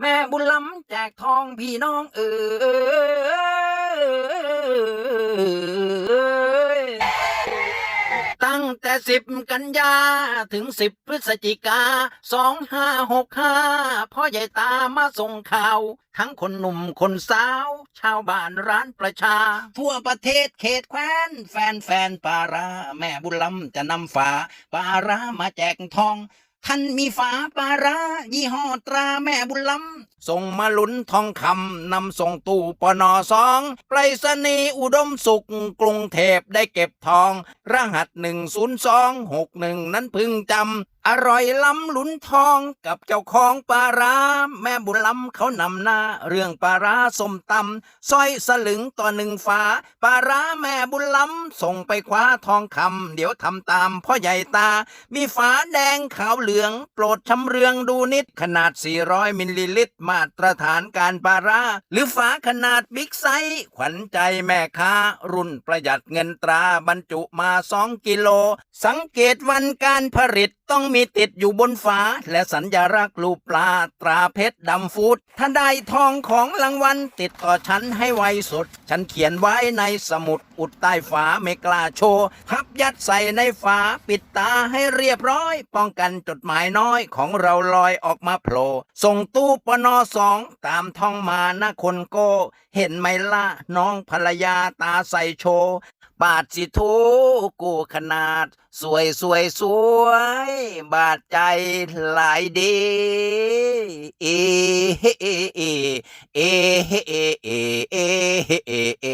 แม่บุญล้ำแจกทองพี่น้องเออตั้งแต่สิบกันยา ถึงสิบพฤศจิกาสองห้าหกห้าพ่อใหญ่ตามาส่งข่าว ทั้งคนหนุ่มคนสาว ชาวบ้านร้านประชา ทั่วประเทศเขตแคว้น แฟนแฟนปารา แม่บุญล้ำจะนำฝาปารามาแจกทอง ท่านมีฝาปารายี่ห้อตราแม่บุญล้ำ ส่งมาลุ้นทองคำนำส่งตู้ปนอสองไปรษณีย์อุดมสุขกรุงเทพได้เก็บทอง รหัสหนึ่งศูนย์สองหกหนึ่งนั้นพึงจำ อร่อยล้ำลุ้นทองกับเจ้าของปลาร้า แม่บุญล้ำเขานำหน้า เรื่องปลาร้าสมตำสร้อยสลึงต่อหนึ่งฝาปลาร้าแม่บุญล้ำส่งไปคว้าทองคำเดี๋ยวทำตามพ่อใหญ่ตา มีฝาแดงขาวเหลือง โปรดชำเรืองดูนิดขนาด 400 มิลลิลิตรมาตรฐานการปลาราหรือฝาขนาดบิ๊กไซส์ขวัญใจแม่ค้า รุ่นประหยัดเงินตราบรรจุมา 2 กิโล สังเกตวันการผลิตต้องมีติดอยู่บนฝา และสัญลักษณ์รูปปลาตราเพชรดำฟูดถ้าได้ทองของรางวัลติดต่อฉันให้ไวสุด ฉันเขียนไว้ในสมุดอุดใต้ฝาไม่กล้าโชว์พับยัดใส่ในฝาปิดตาให้เรียบร้อย ป้องกันจดหมายน้อยของเราลอยออกมาโผล่ส่งตู้ปนอสองตามท้องมานะคนโก้ เห็นไหมล่ะ น้องภรรยาตาใสโชว์บาทสิทูกูขนาด สวยสวยสวย บาดใจหลายดีเอเฮเอเอเอเฮเอเอเอเฮเอเอ